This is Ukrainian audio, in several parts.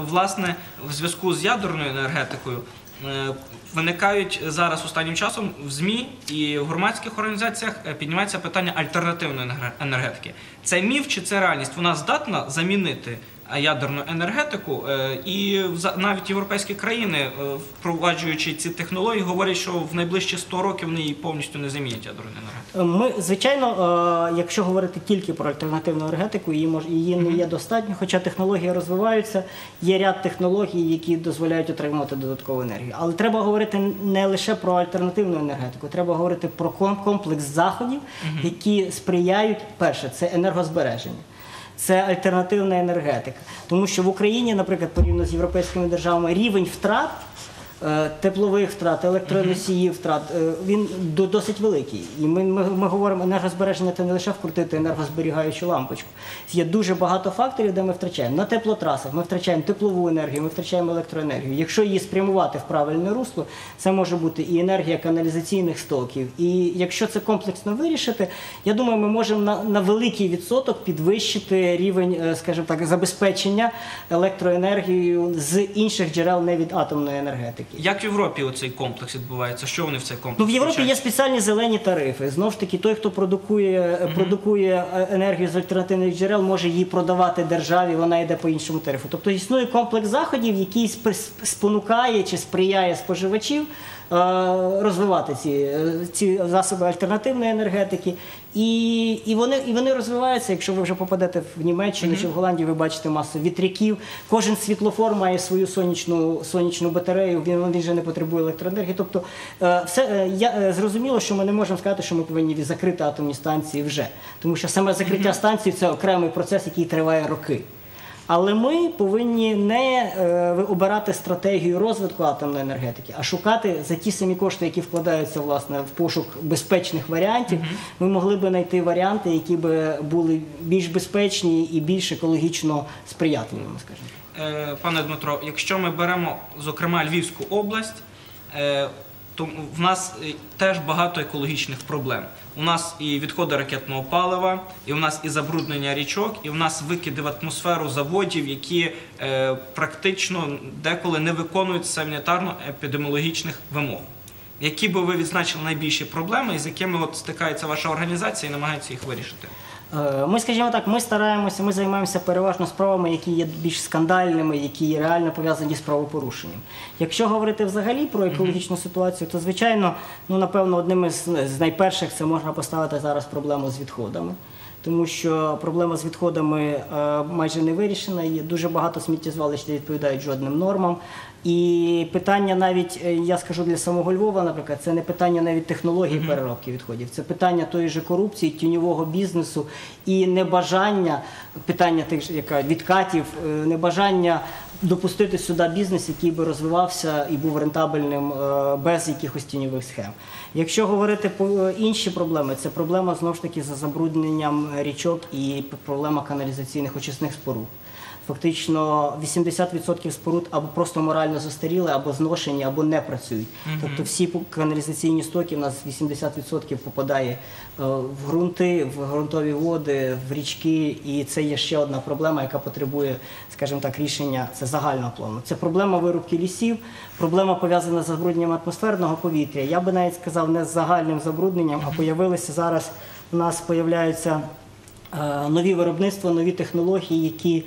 Власне, в зв'язку з ядерною енергетикою е, виникають зараз останнім часом в ЗМІ і в громадських організаціях е, піднімається питання альтернативної енергетики. Це міф чи це реальність? Вона здатна замінити ядерну енергетику, е, і навіть європейські країни, е, впроваджуючи ці технології, говорять, що в найближчі 100 років вони її повністю не замінять ядерну енергетику. Ми, звичайно, е, якщо говорити тільки про альтернативну енергетику, її мож її не є достатньо, хоча технології розвиваються, є ряд технологій, які дозволяють отримати додаткову енергію. Але треба говорити не лише про альтернативну енергетику, треба говорити про комплекс заходів, які сприяють перше, це енергозбереження. Це альтернативна енергетика, тому що в Україні, наприклад, порівняно з європейськими державами, рівень втрат теплових втрат, електроносіїв втрат, е, він до- досить великий. І ми, ми, ми говоримо, енергозбереження це не лише вкрутити енергозберігаючу лампочку. Є дуже багато факторів, де ми втрачаємо. На теплотрасах ми втрачаємо теплову енергію, ми втрачаємо електроенергію. Якщо її спрямувати в правильне русло, це може бути і енергія каналізаційних стоків. І якщо це комплексно вирішити, я думаю, ми можемо на, на великий відсоток підвищити рівень, е, скажімо так, забезпечення електроенергією з інших джерел не від атомної енергетики. Як в Європі цей комплекс відбувається? Що вони в цей комплекс? Ну, в Європі включають? є спеціальні зелені тарифи. Знову ж таки, той, хто продукує, е, продукує е, енергію з альтернативних джерел, може її продавати державі, вона йде по іншому тарифу. Тобто існує комплекс заходів, який спонукає чи сприяє споживачів розвивати ці, е, ці засоби альтернативної енергетики. І, і, вони, і вони розвиваються. Якщо ви вже попадете в Німеччину чи в Голландію, ви бачите масу вітряків. Кожен світлофор має свою сонячну, сонячну батарею, він, він вже не потребує електроенергії. Тобто, е, все, е, я, е, зрозуміло, що ми не можемо сказати, що ми повинні закрити атомні станції вже. Тому що саме закриття станції це окремий процес, який триває роки. Але ми повинні не е, обирати стратегію розвитку атомної енергетики, а шукати за ті самі кошти, які вкладаються власне в пошук безпечних варіантів. Ми могли би знайти варіанти, які би були більш безпечні і більш екологічно сприятливими, скажімо. Е, Пане Дмитро, якщо ми беремо, зокрема, Львівську область, е, то в нас е, теж багато екологічних проблем. У нас і відходи ракетного палива, і у нас і забруднення річок, і у нас викиди в атмосферу заводів, які е, практично деколи не виконують санітарно-епідеміологічних вимог. Які би ви відзначили найбільші проблеми, і з якими от стикається ваша організація і намагається їх вирішити? Е, Ми, скажімо так, ми стараємося, ми займаємося переважно справами, які є більш скандальними, які реально пов'язані з правопорушенням. Якщо говорити взагалі про екологічну ситуацію, то звичайно, ну напевно, одним із найперших це можна поставити зараз проблему з відходами. Тому що проблема з відходами е, майже не вирішена. Є дуже багато сміттєзвалищ не відповідають жодним нормам. І питання навіть, е, я скажу для самого Львова, наприклад, це не питання навіть технології переробки відходів, це питання тої ж корупції, тіньового бізнесу і небажання питання тих ж яка відкатів, е, небажання допустити сюди бізнес, який би розвивався і був рентабельним е, без якихось тіньових схем. Якщо говорити про інші проблеми, це проблема знову ж таки за забрудненням річок і проблема каналізаційних очисних споруд. Фактично 80% споруд або просто морально застаріли, або зношені, або не працюють. Тобто всі каналізаційні стоки у нас 80% попадає е, в ґрунти, в ґрунтові води, в річки, і це є ще одна проблема, яка потребує, скажімо так, рішення це загального плану. Це проблема вирубки лісів, проблема пов'язана з забрудненням атмосферного повітря. Я би навіть сказав не з загальним забрудненням, а появилися зараз. У нас появляються е, нові виробництва, нові технології, які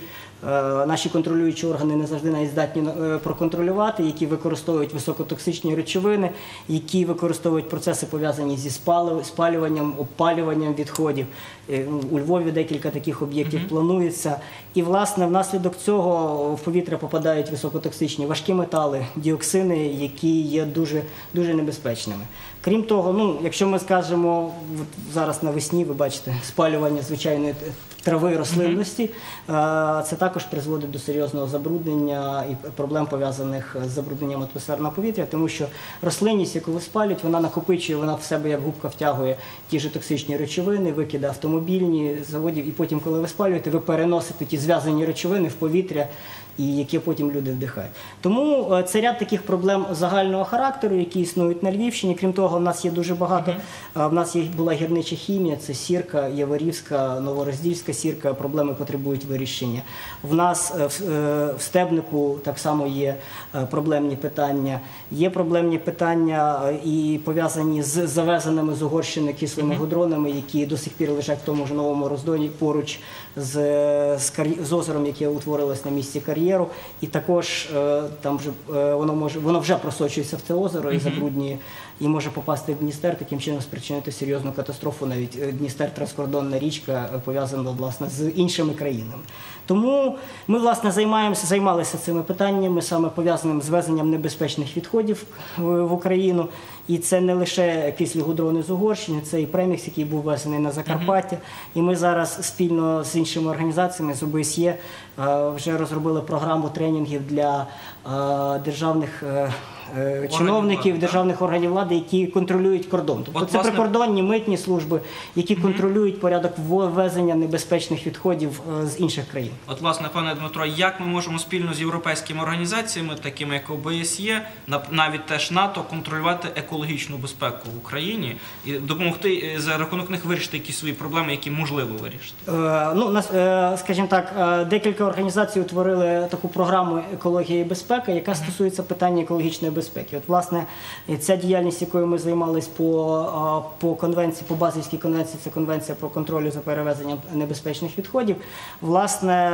наші контролюючі органи не завжди навіть здатні е, проконтролювати, які використовують високотоксичні речовини, які використовують процеси пов'язані зі спалюванням, опалюванням відходів. Е, ну, У Львові декілька таких об'єктів планується. І власне внаслідок цього в повітря попадають високотоксичні важкі метали, діоксини, які є дуже, дуже небезпечними. Крім того, ну якщо ми скажемо зараз навесні, ви бачите спалювання звичайної трави рослинності, е, це також призводить до серйозного забруднення і проблем пов'язаних з забрудненням атмосферного повітря, тому що рослинність, яку ви спалюють, вона накопичує, вона в себе як губка втягує ті ж токсичні речовини, викиди автомобільні заводів, і потім, коли ви спалюєте, ви переносите ті зв'язані речовини в повітря. І яке потім люди вдихають. Тому е, це ряд таких проблем загального характеру, які існують на Львівщині. Крім того, в нас є дуже багато. е, В нас є була гірнича хімія, це сірка, Яворівська, Новороздільська сірка. Проблеми потребують вирішення. В нас е, в, стебнику так само є проблемні питання. Є проблемні питання і пов'язані з завезеними з Угорщини кислими гудронами, які до сих пір лежать в тому ж новому роздоні поруч з, з, з озером, яке утворилось на місці кар'єру. І також е, там вже е, воно може воно вже просочується в це озеро і забруднює, і може попасти в Дністер, таким чином спричинити серйозну катастрофу. Навіть е, Дністер транскордонна річка пов'язана власне з іншими країнами. Тому ми власне займаємося, займалися цими питаннями, саме пов'язаними з везенням небезпечних відходів в, Україну. І це не лише кислі гудрони з Угорщини, це і премікс, який був везений на Закарпаття. І ми зараз спільно з іншими організаціями з ОБСЄ е, вже розробили програму тренінгів для е, державних. Е, Чиновників державних органів влади, які контролюють кордон, тобто це прикордонні митні служби, які контролюють порядок ввезення небезпечних відходів е, з інших країн. От, власне, пане Дмитро, як ми можемо спільно з європейськими організаціями, такими як ОБСЄ, нав- навіть теж НАТО, контролювати екологічну безпеку в Україні і допомогти е, за рахунок них вирішити якісь свої проблеми, які можливо вирішити? Е, Ну, нас, е, скажімо так, декілька організацій утворили таку програму екологія і безпека, яка стосується питання екологічної безпеки. От, власне, ця діяльність, якою ми займались по, по конвенції, по базовській конвенції, це конвенція про контроль за перевезенням небезпечних відходів. Власне,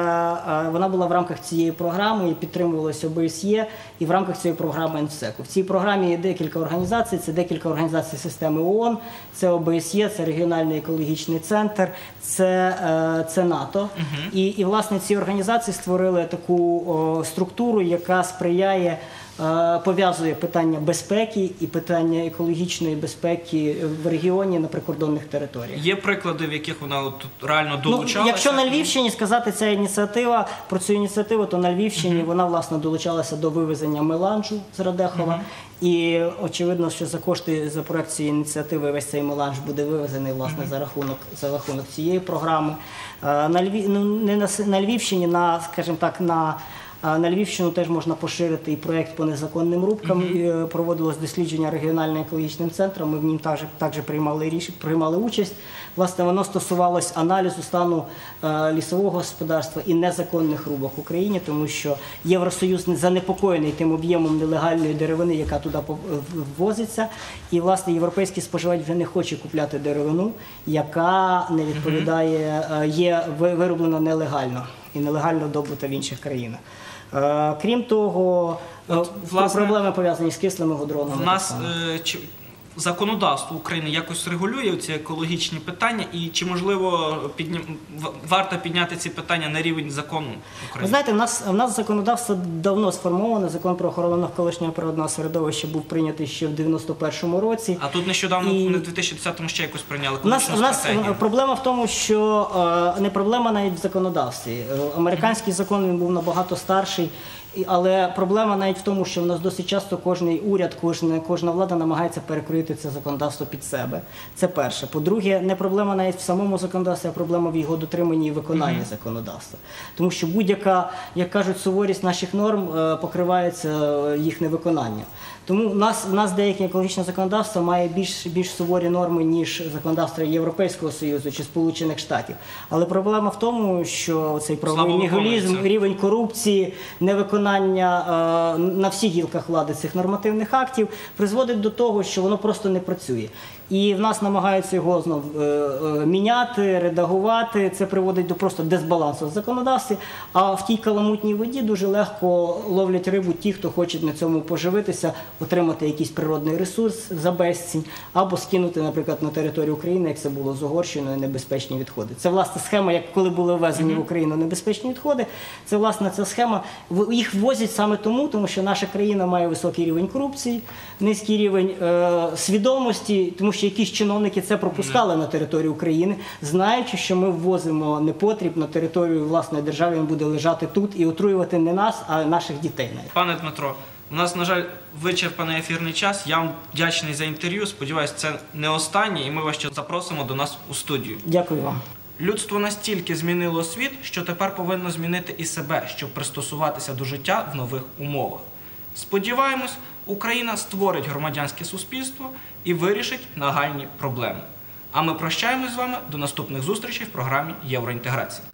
вона була в рамках цієї програми і підтримувалася ОБСЄ, і в рамках цієї програми НСЕКу. В цій програмі є декілька організацій, це декілька організацій системи ООН, це ОБСЄ, це регіональний екологічний центр, це, е, це НАТО. І, і власне ці організації створили таку о, структуру, яка сприяє. Е, Пов'язує питання безпеки і питання екологічної безпеки в регіоні на прикордонних територіях. Є приклади, в яких вона от тут реально Ну, якщо на Львівщині сказати ця ініціатива про цю ініціативу, то на Львівщині вона власне долучалася до вивезення меланжу з Радехова. І очевидно, що за кошти за проект цієї ініціативи весь цей меланж буде вивезений власне за рахунок за рахунок цієї програми. Е, На Львів, ну не на, на Львівщині, на скажімо так, на а на Львівщину теж можна поширити і проект по незаконним рубкам. Е, Проводилось дослідження регіональним екологічним центром. Ми в нім також, також приймали ріш... приймали участь. Власне, воно стосувалось аналізу стану е, лісового господарства і незаконних рубок в Україні, тому що Євросоюз не занепокоєний тим об'ємом нелегальної деревини, яка туди ввозиться. І власне європейський споживач вже не хоче купляти деревину, яка не відповідає, е, є ви- вироблена нелегально і нелегально добута в інших країнах. Е, Крім того, е, От, власне, проблеми пов'язані з кислими гудронами. У нас е, законодавство України якось регулює ці екологічні питання, і чи можливо піднім... варто підняти ці питання на рівень закону Ви України? знаєте, в нас в нас законодавство давно сформоване. Закон про охорону навколишнього природного середовища був прийнятий ще в 91-му році. А тут нещодавно І- в 2010-му ще якось прийняли У нас, у нас проблема в тому, що е, не проблема навіть в законодавстві. Е, Американський закон він був набагато старший, але проблема навіть в тому, що в нас досить часто кожний уряд, кожна, кожна влада намагається перекрити це законодавство під себе. Це перше. По-друге, не проблема навіть в самому законодавстві, а проблема в його дотриманні і виконанні законодавства. Тому що будь-яка, як кажуть, суворість наших норм е, покривається е, їх невиконанням. Тому в нас, в нас деяке екологічне законодавство має більш, більш суворі норми, ніж законодавство Європейського Союзу чи Сполучених Штатів. Але проблема в тому, що цей правовий рівень корупції, невиконання е, на всіх гілках влади цих нормативних актів призводить до того, що воно просто не працює. І в нас намагаються його знов е, е, міняти, редагувати. Це приводить до просто дисбалансу в законодавстві. А в тій каламутній воді дуже легко ловлять рибу ті, хто хоче на цьому поживитися, отримати якийсь природний ресурс за безцінь, або скинути, наприклад, на територію України, як це було з Угорщиною, небезпечні відходи. Це власне схема, як коли були ввезені в Україну небезпечні відходи. Це власне ця схема. Їх ввозять саме тому, тому що наша країна має високий рівень корупції, низький рівень е, свідомості, тому що якісь чиновники це пропускали на територію України, знаючи, що ми ввозимо непотріб на територію власної держави, він буде лежати тут і отруювати не нас, а наших дітей. Пане Дмитро, у нас, на жаль, вичерпаний ефірний час. Я вам вдячний за інтерв'ю. Сподіваюсь, це не останнє, і ми вас ще запросимо до нас у студію. Дякую вам. Людство настільки змінило світ, що тепер повинно змінити і себе, щоб пристосуватися до життя в нових умовах. Сподіваємось, Україна створить громадянське суспільство і вирішить нагальні проблеми. А ми прощаємось з вами до наступних зустрічей в програмі Євроінтеграція.